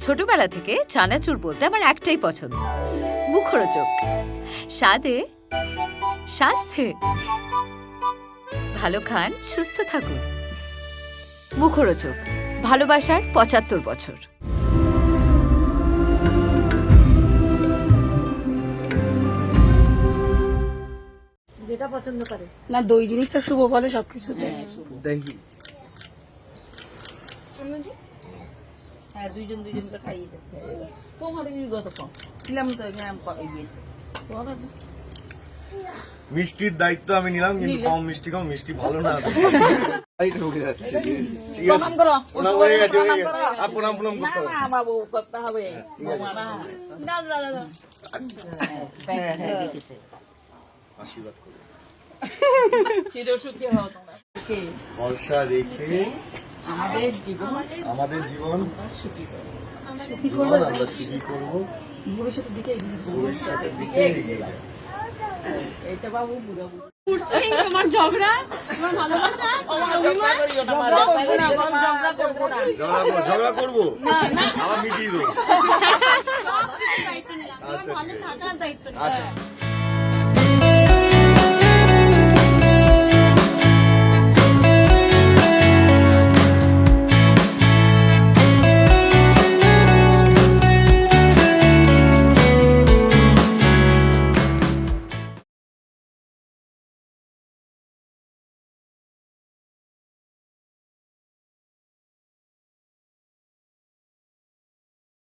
ছোটবেলা থেকে চানাচুর বলতে আমার একটাই পছন্দ। মুখরোচক। স্বাদে স্বাস্থ্যে ভালো খান সুস্থ থাকুন। মুখরোচক। ভালোবাসার পঁচাত্তর বছর। যেটা পছন্দ করে। না দই জিনিসটা শুভ বলে সবকিছুতে। দহি হ্যাঁ দুইজন দুইজনকে খাইয়ে দেখতে তোমার গত কম ছিলাম তো এখানে আমি ইয়েতে তোমার? মিষ্টির দায়িত্ব আমি নিলাম কিন্তু কম মিষ্টি কম মিষ্টি ভালো না? বর্ষা রেখে আমাদের জীবন আমাদের জীবন সুখী করো। জীবন আমরা সুখী করব। ভবিষ্যতের দিকে এগিয়ে যাব। ভবিষ্যতের দিকে এগিয়ে যাব। এইটা বাবু বুড়া তোমার ঝগড়া তোমার ভালোবাসা তোমার অভিমান? ঝগড়া করব না ঝগড়া করব না ঝগড়া করব আমার মিটিয়ে দেবো। নিলাম। আচ্ছা।